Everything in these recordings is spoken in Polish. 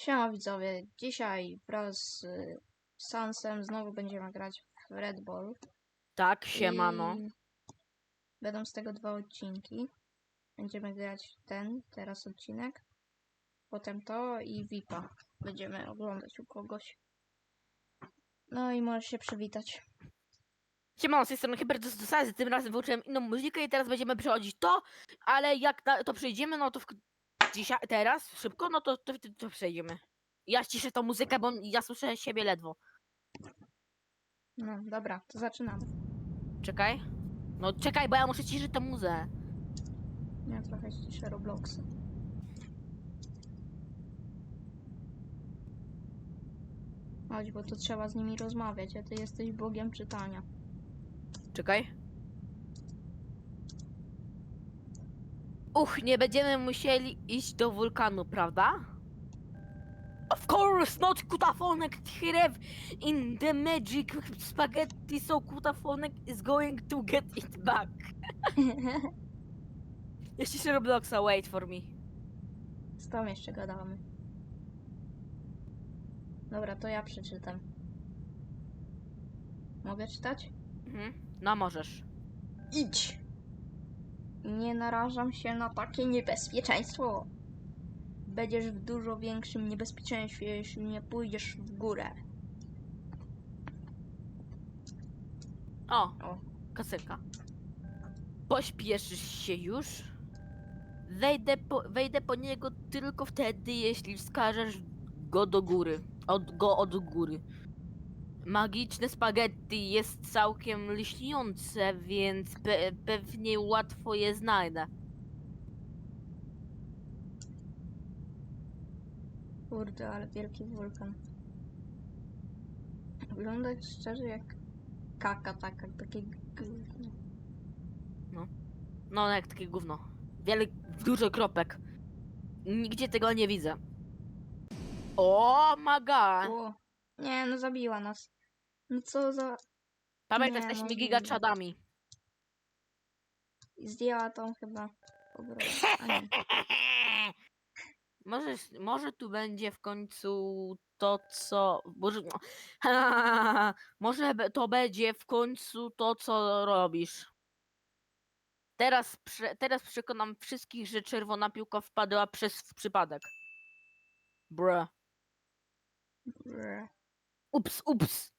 Siema widzowie, dzisiaj wraz z y, Sansem znowu będziemy grać w Red Ball. Tak, siemano. I Będą z tego dwa odcinki. Będziemy grać ten, teraz odcinek. Potem to i VIPa. Będziemy oglądać u kogoś. No i możesz się przywitać. Siemano, z tej strony Dosazy, tym razem włączyłem inną muzykę i teraz będziemy przechodzić to, ale jak na, to przejdziemy, no to w, dzisiaj, teraz, szybko, no to, to, to, przejdziemy. Ja ściszę tą muzykę, bo ja słyszę siebie ledwo. No dobra, to zaczynamy. Czekaj. No czekaj, bo ja muszę ciszyć tę muzę. Ja trochę ściszę Robloxy. Chodź, bo to trzeba z nimi rozmawiać, a ty jesteś bogiem czytania. Czekaj. Uch, nie będziemy musieli iść do wulkanu, prawda? Of course not Kutafonek Tchirev in the magic spaghetti so Kutafonek is going to get it back. Jeśli się Robloxa, wait for me. Z tą jeszcze gadamy. Dobra, to ja przeczytam. Mogę czytać? Mhm. No możesz. Idź! Nie narażam się na takie niebezpieczeństwo. Będziesz w dużo większym niebezpieczeństwie, jeśli nie pójdziesz w górę. O, O. kasenka. Pośpieszysz się już? Wejdę po, wejdę po niego tylko wtedy, jeśli wskażesz go do góry. Od, go od góry. Magiczne spaghetti jest całkiem lśniące, więc pe, pewnie łatwo je znajdę. Kurde, ale wielki wulkan. Wygląda szczerze jak kaka taka, takie gówno. No, jak takie gówno. Wiele, dużo kropek. Nigdzie tego nie widzę. O, maga! O, nie, no zabiła nas. No co za... Pamiętaj, nie, jesteśmy możliwe. gigaczadami. Zdjęła tą chyba obronę. A nie. Może, może tu będzie w końcu to, co. Może, może be- to będzie w końcu to, co robisz. Teraz, prze, teraz przekonam wszystkich, że czerwona piłka wpadła przez przypadek. Bruh. Brr. Ups, ups.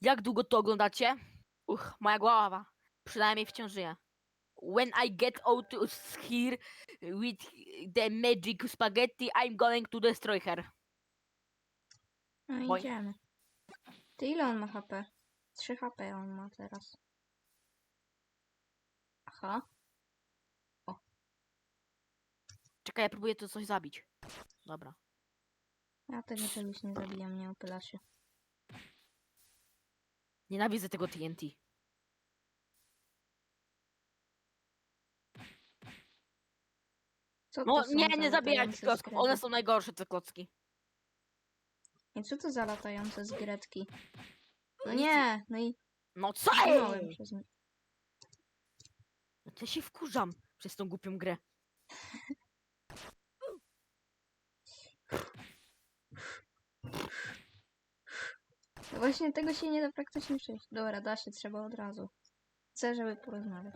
Jak długo to oglądacie? Uch, moja głowa. Przynajmniej wciąż żyje. When I get out of here with the magic spaghetti, I'm going to destroy her. No Oj. idziemy. Ty ile on ma HP? 3 HP on ma teraz. Aha. Czekaj, ja próbuję tu coś zabić. Dobra. Ja tego czegoś nie zabijam, nie opyla się. Nienawidzę tego TNT. Co No to są nie, za nie zabijać latające klocków. One są najgorsze, te klocki. I co to za latające zgredki? No Nic nie, no i No co? zginąłem przez nie. No to ja się wkurzam przez tą głupią grę. właśnie tego się nie da praktycznie przejść. Dobra, da się, trzeba od razu. Chcę, żeby porozmawiać.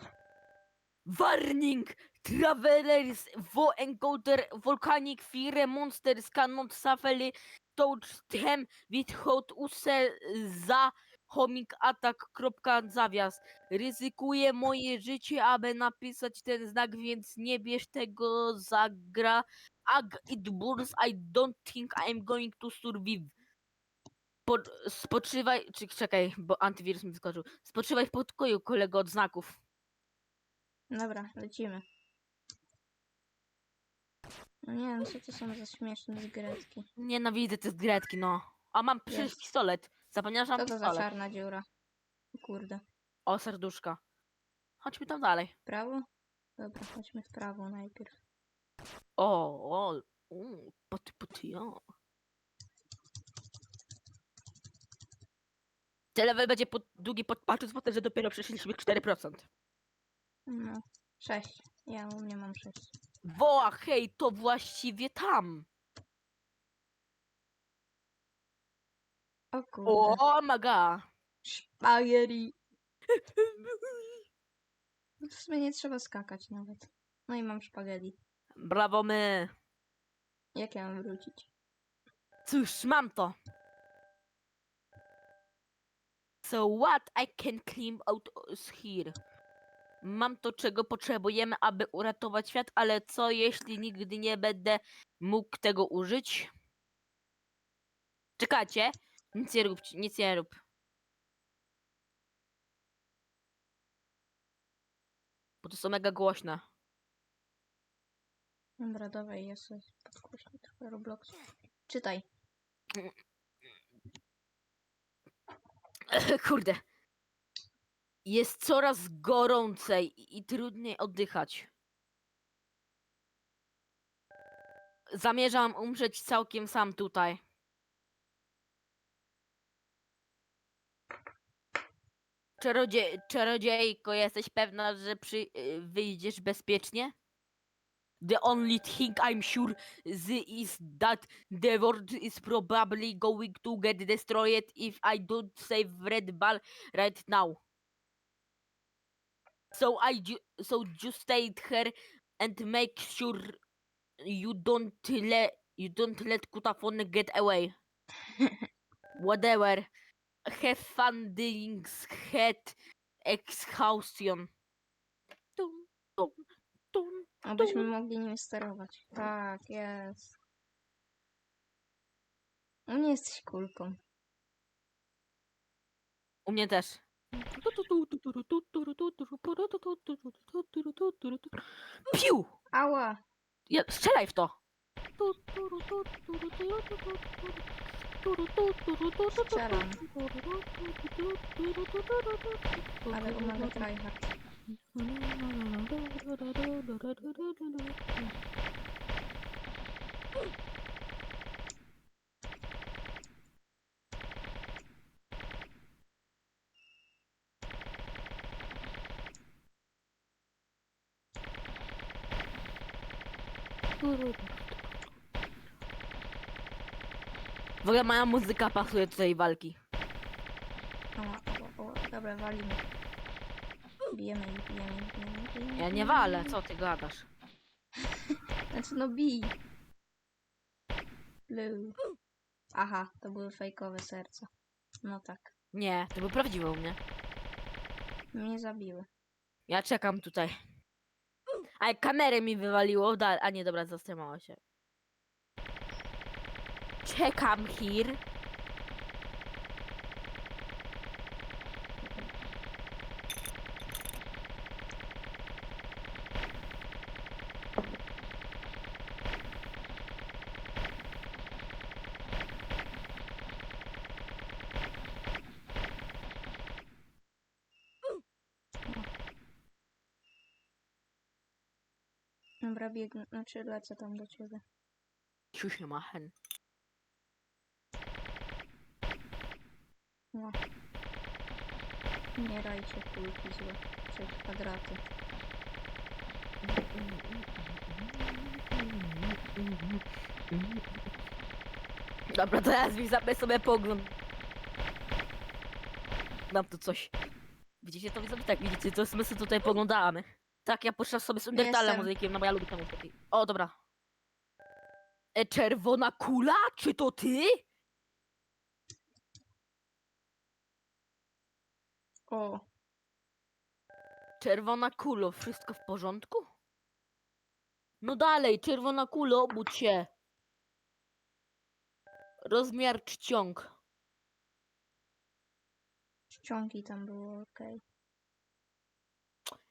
Warning! Travelers wo encounter volcanic fire monsters cannot safely touch them without use za homing attack. Kropka, zawias. Ryzykuję moje życie, aby napisać ten znak, więc nie bierz tego za gra. Ag it burns, I don't think I'm going to survive. Po, spoczywaj, czy czekaj, bo antywirus mi wyskoczył. Spoczywaj w pokoju, kolego od znaków. Dobra, lecimy. No nie wiem, co to są za śmieszne zgredki. Nienawidzę te zgredki, no. A mam przecież Jest. pistolet. Zapomniałam, że Co mam to za pistolet. czarna dziura? Kurde. O, serduszka. Chodźmy tam dalej. W prawo? Dobra, chodźmy w prawo najpierw. O, o, u, poty, poty, o. Ten level będzie pod, długi pod, patrząc po tym, że dopiero przeszliśmy 4%. No, sześć. Ja u mnie mam sześć. Woła, hej, to właściwie tam. O kurde. O, maga. Szpageri. W sumie nie trzeba skakać nawet. No i mam szpageli. Brawo my. Jak ja mam wrócić? Cóż, mam to. So what I can climb out z here? Mam to, czego potrzebujemy, aby uratować świat, ale co jeśli nigdy nie będę mógł tego użyć? Czekajcie. Nic nie rób, nic nie rób. Bo to są mega głośne. Dobra, dawaj, ja sobie trochę Roblox. Czytaj. Kurde. Jest coraz gorącej i trudniej oddychać. Zamierzam umrzeć całkiem sam tutaj. Czarodzie czarodziejko, jesteś pewna, że przy y, wyjdziesz bezpiecznie? The only thing I'm sure z- is that the world is probably going to get destroyed if I don't save Red Ball right now. So I ju- so just stay here and make sure you don't let you don't let Kutafon get away. Whatever. Have fun doing head exhaustion. Tum, tum. Abyśmy mogli nim sterować. Tak, jest. U mnie jesteś kulką. U mnie też. Piu! Ała! Ja, strzelaj w to! Strzelam. Ale umaga tryhard. W ogóle moja muzyka pasuje do tej walki. Dobra, walimy. Bijemy ich, bijemy ich, bijemy ich, bijemy ich, Ja nie walę, co ty gadasz? Znaczy, no bij. Blue. Aha, to były fejkowe serca. No tak. Nie, to był prawdziwy u mnie. Mnie zabiły. Ja czekam tutaj. A jak kamerę mi wywaliło, da... a nie, dobra, zatrzymała się. Czekam here. Dobra, biegnę, znaczy lecę tam do ciebie. Ciuś nie ma hen. No. Nie rajcie kulki złe. Czy kwadraty. Dobra, teraz widzowie sobie pogląd. Mam tu coś. Widzicie to widzowie? Tak, widzicie, to my sobie tutaj poglądamy. Tak, ja poszłam sobie z Undertale Jestem. muzykiem, no bo ja lubię tę muzykę. O, dobra. E, czerwona kula? Czy to ty? O, Czerwona kulo, wszystko w porządku? No dalej, czerwona kulo, obudź się. Rozmiar czciąg. ściągi tam było, okej.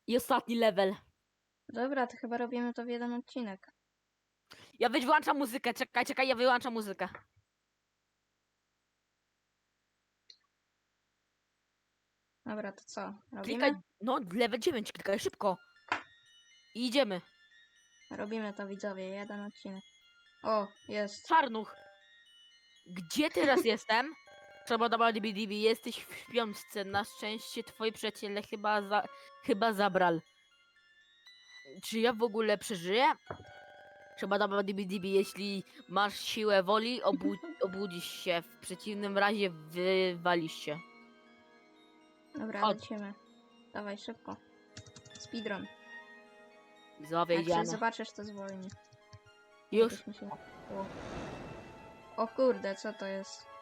I ostatni level. Dobra, to chyba robimy to w jeden odcinek. Ja wyłączam muzykę, czekaj, czekaj, ja wyłączam muzykę. Dobra, to co? Klikaj, Robimy? no level 9, klikaj szybko. I idziemy. Robimy to widzowie, jeden odcinek. O, jest. Czarnuch. Gdzie teraz jestem? Trzeba dobra DBDB, jesteś w śpiączce. Na szczęście twoi przyjaciele chyba za, chyba zabral. czy ja w ogóle przeżyję? Trzeba daba dibi dibi, jeśli masz siłę woli, obu obudzisz się, w przeciwnym razie wywalisz się. Dobra, Chodź. lecimy. Dawaj, szybko. Speedrun. Jak idziemy. zobaczysz, to zwolni. Już, Się... O. o kurde, co to jest?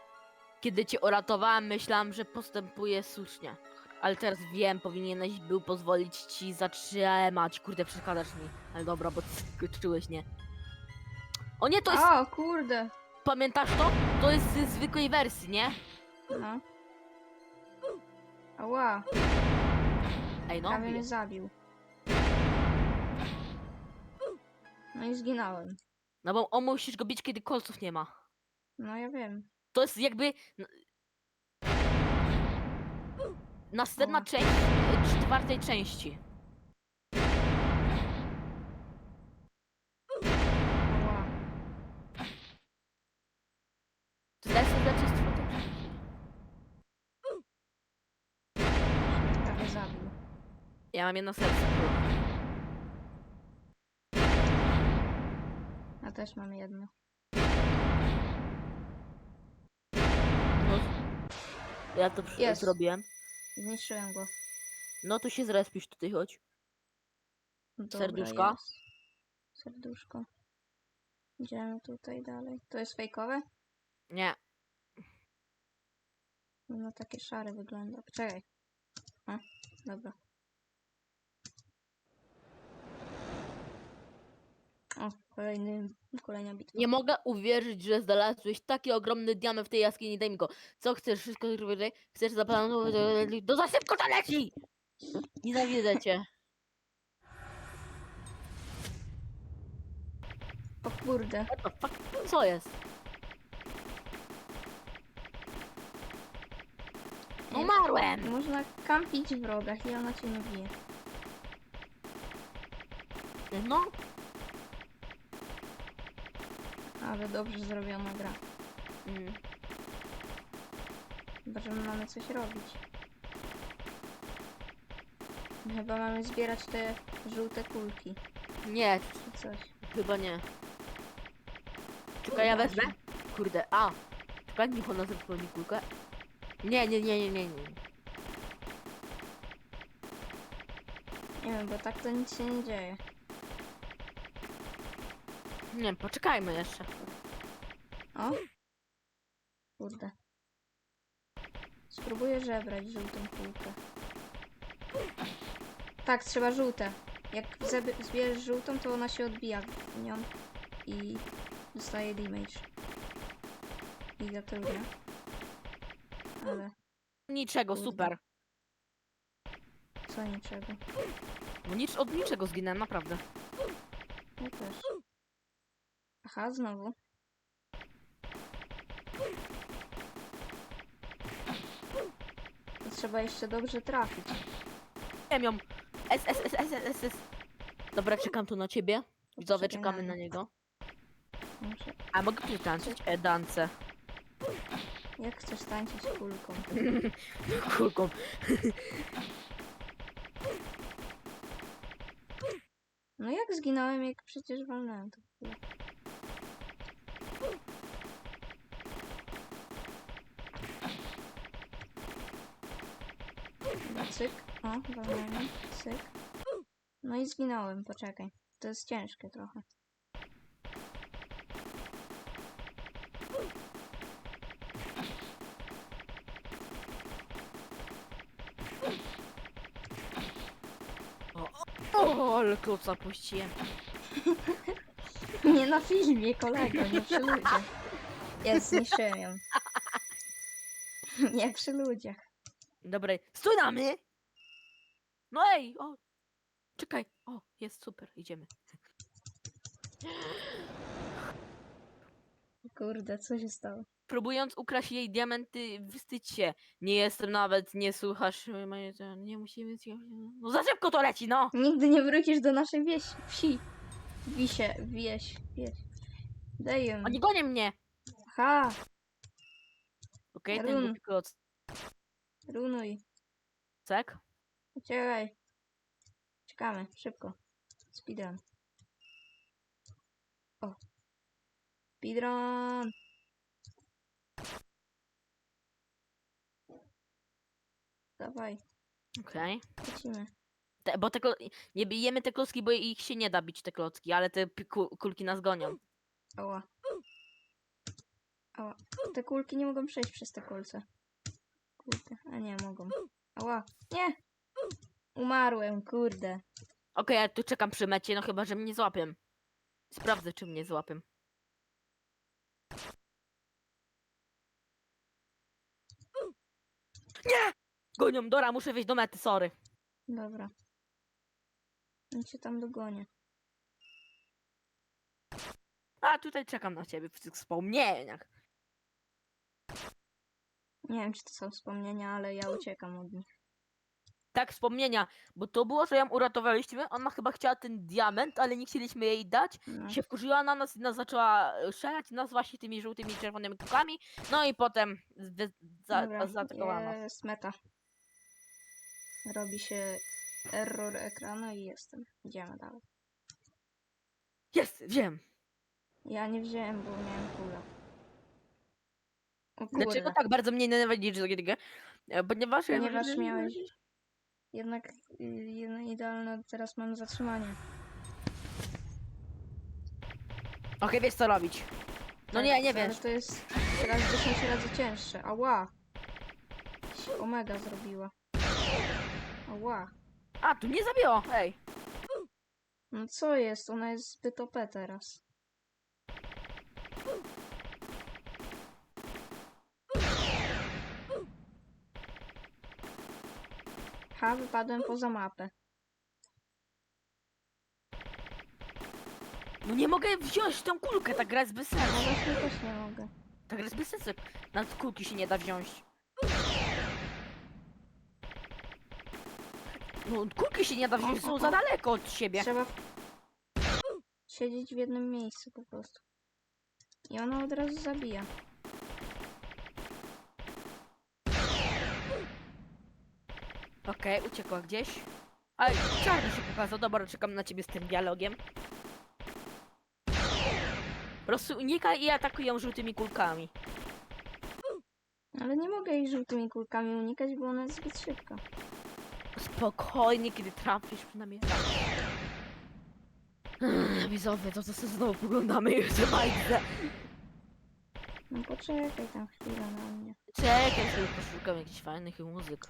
Kiedy cię uratowałem, myślałem, że postępuję słusznie. Ale teraz wiem, powinieneś był pozwolić ci zatrzymać. Kurde, przeszkadzasz mi. Ale dobra, bo skoczyłeś, nie? O nie, to jest... O, kurde! Pamiętasz to? To jest z zwykłej wersji, nie? No. Ała, Ej, no. prawie mnie zabił. No i zginąłem. No bo on musisz go bić, kiedy kolców nie ma. No ja wiem. To jest jakby... Następna część czwartej części. To jest część czwartej części. Prawie zabił. Ja mam jedno serce. Ja też mam jedno. Ja to przy- Jest. zrobiłem. Zniszczyłem go. No tu się zrespisz tutaj, chodź. Dobra, Serduszko? Jest. Serduszko. Idziemy tutaj dalej. To jest fejkowe? Nie. No takie szare wygląda. Czekaj. A, dobra. O, kolejny, kolejna bitwa. Nie mogę uwierzyć, że znalazłeś taki ogromny diament w tej jaskini. Daj mi go. Co chcesz? Wszystko zrobić? Chcesz zaplanować? Do za szybko to leci! Nienawidzę cię. O kurde. What the fuck? Co jest? Umarłem! Można kampić w rogach i ona cię nie bije. No, Ale dobrze zrobiona gra. mm. Chyba, że my mamy coś robić. Chyba mamy zbierać te żółte kulki. nie, Czy coś. chyba nie. Czekaj, ja wezmę. Kurde, a. Czekaj, niech ona zrobi kulkę. Nie, nie, nie, nie, nie, nie. Nie wiem, bo tak to nic się nie dzieje. Nie, poczekajmy jeszcze. O! Kurde. Spróbuję żebrać żółtą kulkę. Tak, trzeba żółte. Jak zeby- zbierzesz żółtą, to ona się odbija w nią i dostaje damage. I gratuluję. Ale Niczego, Kurde. super. co niczego. No nic, od niczego zginęłem, naprawdę. Ja też. Aha, znowu. To trzeba jeszcze dobrze trafić. Nie ją. S, S, S, S, S, S. Dobra, czekam tu na ciebie. Widzowie, czekamy na niego. Muszę... A mogę przytańczyć? E, dance. Jak chcesz tańczyć kulką? Kulką. No jak zginąłem, jak przecież walnąłem to chwilę. Dobra, cyk. O, walnąłem. Cyk. No i zginąłem, poczekaj. To jest ciężkie trochę. O, ale kloca puściłem. Nie na filmie, kolego, nie przy ludziach. Jest, zniszczyłem ją. Nie przy ludziach. Dobra, stój na mnie! No ej, o. Czekaj, o, jest super, idziemy. Kurde, co się stało? Próbując ukraść jej diamenty, wstydź się. Nie jestem nawet, nie słuchasz, e, moje- nie musimy... No za szybko to leci, no! Nigdy nie wrócisz do naszej wieś, wsi. Wisie, wieś, wieś. Daj ją. Oni gonią mnie! Aha, Okej, ten Run. głupi kloc. runuj. Uciekaj. Czekamy, szybko. Speedrun. O. Speedrun! Dawaj, Okej. lecimy. Te, bo te, nie bijemy te klocki, bo ich się nie da bić te klocki, ale te kulki nas gonią. Ała. Ała. Te kulki nie mogą przejść przez te kolce. Kurde, a nie mogą. Ała. Nie! Umarłem, kurde. Okej, ja tu czekam przy mecie, no chyba, że mnie złapią. Sprawdzę, czy mnie złapią. Nie! Gonią, Dora, muszę wejść do mety, sorry. Dobra. Ja cię tam dogonię. A, tutaj czekam na ciebie w tych wspomnieniach. Nie wiem, czy to są wspomnienia, ale ja uciekam od nich. Tak, wspomnienia, bo to było, że ją uratowaliśmy, ona chyba chciała ten diament, ale nie chcieliśmy jej dać. No. się wkurzyła na nas i nas zaczęła e, szalać nas właśnie tymi żółtymi i czerwonymi kukami. No i potem za, Dobra, zaatakowała nas. jest meta. Robi się error ekranu i jestem. Idziemy dalej. Jest, wiem. Ja nie wziąłem, bo miałem kulę. O Dlaczego tak bardzo mnie nienawidzisz GDG? E, Ponieważ... ja- Ponieważ miałeś... Jednak y, idealne, teraz mam zatrzymanie. Okej, wiesz co robić. No Tak, nie, nie ale wiesz. to jest teraz 10 razy cięższe. Ała! Się Omega zrobiła. Ała. A, tu nie zabiło, hej. No co jest? Ona jest zbyt OP teraz. Ha, wypadłem poza mapę. No nie mogę wziąć tą kulkę, ta gra jest bez No sensu. właśnie też nie mogę. Ta gra jest bez sensu. Nawet kulki się nie da wziąć. No, kulki się nie da wziąć, są za daleko od siebie. Trzeba siedzieć w jednym miejscu po prostu. I ona od razu zabija. Okej, uciekła gdzieś. Aj, czarny się pokazał. Dobra, czekam na ciebie z tym dialogiem. Po prostu unikaj i atakuj ją żółtymi kulkami. Ale nie mogę jej żółtymi kulkami unikać, bo ona jest zbyt szybka. Spokojnie, kiedy trafisz przynajmniej raz. Widzowie, to co sobie znowu poglądamy już bajce. No poczekaj tam chwilę na mnie. Czekaj, sobie poszukam jakichś fajnych muzyk.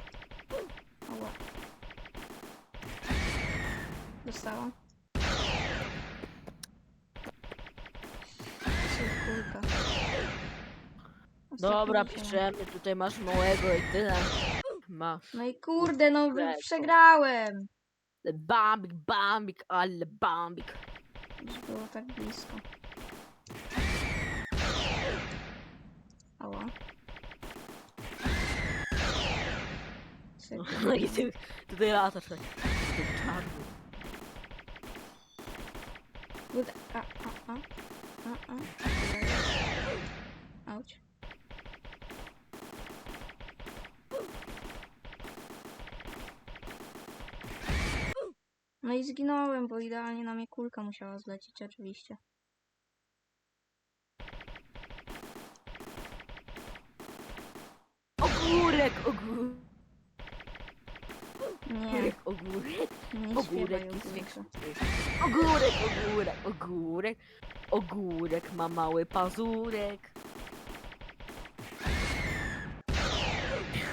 Ała. Dostałam. Ostatnia Dobra, piszemy, tutaj masz małego i tyle. Masz. No i kurde, no Dobrego. przegrałem! Bambik, bambik, ale bambik. Już było tak blisko. Ała. Cyk. No i ty tutaj latasz tak. Ty czarny. Kurde, a, a, a, a, a. Auć. No i zginąłem, bo idealnie na mnie kulka musiała zlecieć, oczywiście. Ogórek, ogórek, Nie, ogórek. nie Ogórek śpiewaj jest większy. Ogórek, ogórek, ogórek. Ogórek ma mały pazurek.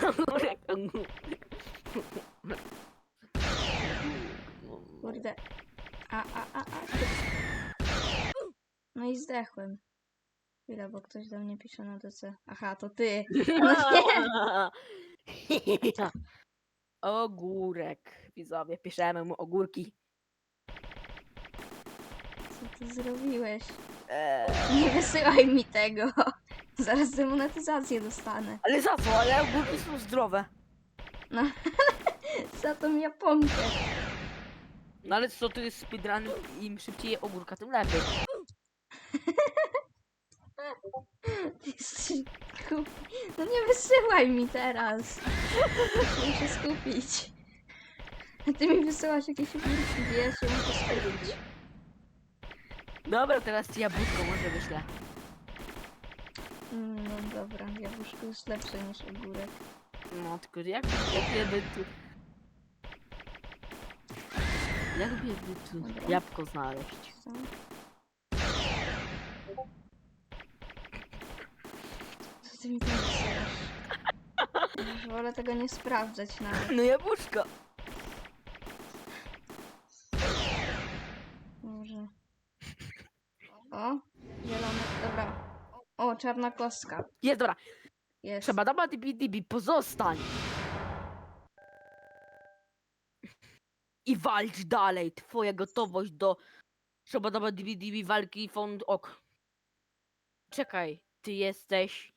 Ogórek, ogórek. Kurde. A, a, a, a. No i zdechłem. Chwilę, bo ktoś do mnie pisze na DC. Aha, to ty. No nie. Ogórek. Widzowie, piszemy mu ogórki. Co ty zrobiłeś? Eee, Nie wysyłaj mi tego. Zaraz demonetyzację dostanę. ale za co? Ale ogórki są zdrowe. Za tą Japonkę. No ale co, to jest speedrun, im szybciej je ogórka, tym lepiej. Jesteś No nie wysyłaj mi teraz. Muszę się skupić. A ty mi wysyłasz jakieś ogórki, wiesz, ja muszę kupić. Dobra, teraz ci jabłuszko może wyślę. Mm, No dobra, jabłuszko jest lepsze niż ogórek. No, tylko jak, jak by tu... Jak by tu Dobra. jabłko znaleźć? Co? Co ty mi tam wysyłasz? Już Wolę tego nie sprawdzać nawet. No jabłuszko. Może. O, zielony, dobra. O, czarna kostka. Jest, dobra. Jest. Trzeba daba dibi dibi, pozostań. I walcz dalej. Twoja gotowość do trzeba daba dibi dibi walki fond ok. Czekaj, ty jesteś...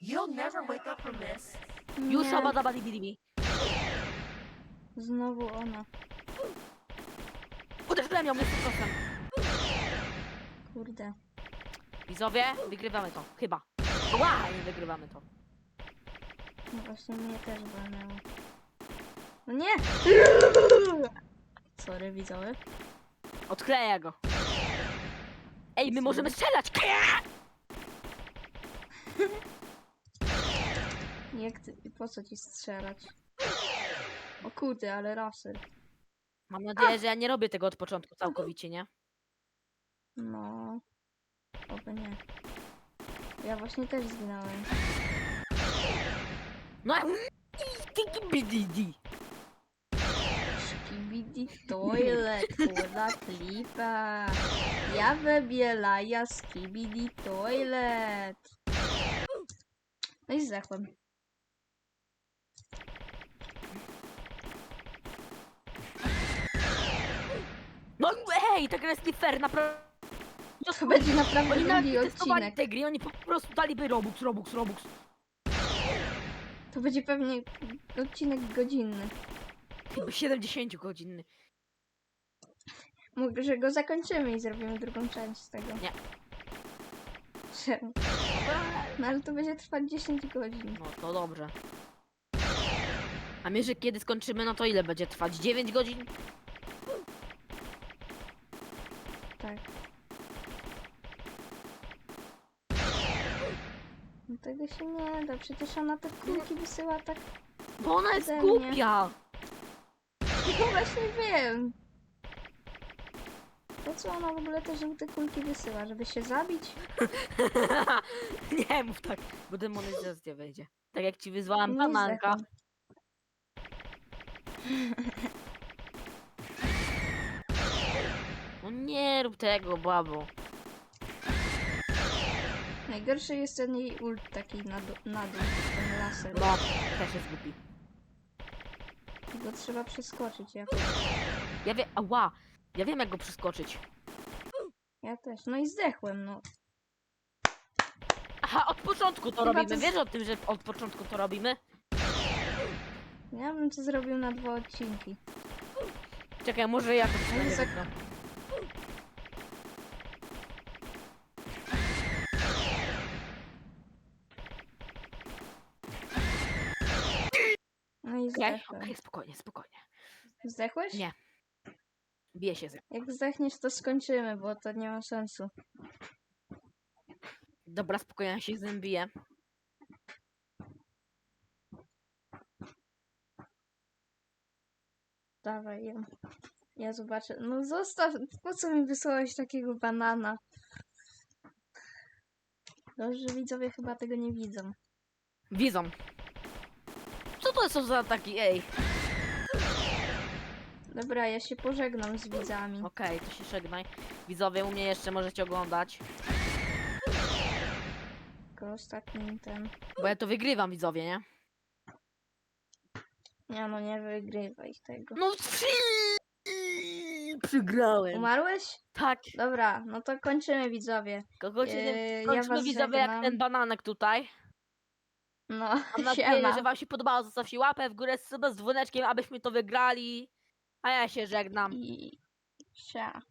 You'll never wake up from this. Już Nie, daba dibi dibi. Znowu ona. Uderzyłem ją jest prosem. Kurde. Widzowie, wygrywamy to. Chyba. Ła, nie wygrywamy to. No właśnie mnie też walnęło. No nie! Sorry, widzowie. Odkleję go. Ej, my możemy strzelać! Jak ty, po co ci strzelać? O kurde, ale raser. Mam nadzieję, że ja nie robię tego od początku całkowicie, nie? No. Oby nie. Ja właśnie też zginąłem. No, tiki bididi. Skibidi toilet, kurwa klipa. Ja wybiela, ja skibidi toilet. No i zdechłem. No hej, ta gra jest nie fair, naprawdę. To będzie naprawdę Oni nawet nie testowali odcinek. tej gry, oni po prostu daliby Robux, Robux, Robux. To będzie pewnie odcinek godzinny. Chyba 70 godzinny. Może go zakończymy i zrobimy drugą część z tego. Nie. Czemu? No ale to będzie trwać 10 godzin. No to dobrze. A my, że kiedy skończymy, no to ile będzie trwać? 9 godzin? Tak. No tego się nie da, przecież ona te kulki wysyła tak... Bo ona jest Ode mnie. głupia. No właśnie wiem! Po co ona w ogóle te żółte kulki wysyła? Żeby się zabić? nie mów tak, bo demonetyzacja wejdzie. Tak jak ci wyzwałam Nie bananka. No nie rób tego, babo. Najgorszy jest ten jej ult taki na, dół- na dół, ten laser. No, też jest głupi. Go trzeba przeskoczyć jakoś. Ja wiem, ała, ja wiem jak go przeskoczyć. Ja też. No i zdechłem, no. Aha, od początku to Chyba robimy. to z- Wiesz o tym, że od początku to robimy? Ja bym to zrobił na dwa odcinki. Czekaj, może ja to No przynajmniej zak- Okej, okej, spokojnie, spokojnie. Zdechłeś? Nie. Bije się ze. Jak zdechniesz, to skończymy, bo to nie ma sensu. Dobra, spokojnie, ja się zębiję. Dawaj ją. Ja zobaczę. No zostaw, po co mi wysłałeś takiego banana? Dobrze, widzowie chyba tego nie widzą. Widzą. Co to są za ataki, ej? Dobra, ja się pożegnam z widzami. Okej, to się żegnaj. Widzowie, u mnie jeszcze możecie oglądać. Tylko ostatnim ten. Bo ja to wygrywam, widzowie, nie? Nie no, nie wygrywaj tego. No Przegrałem. Umarłeś? Tak. Dobra, no to kończymy widzowie. Kogoś Eee, ja kończymy was widzowie jak żegnam. ten bananek tutaj. No, Mam nadzieję, siema. że wam się podobało. Zostawcie łapę w górę z suba z dzwoneczkiem, abyśmy to wygrali. A ja się żegnam. I... Sia.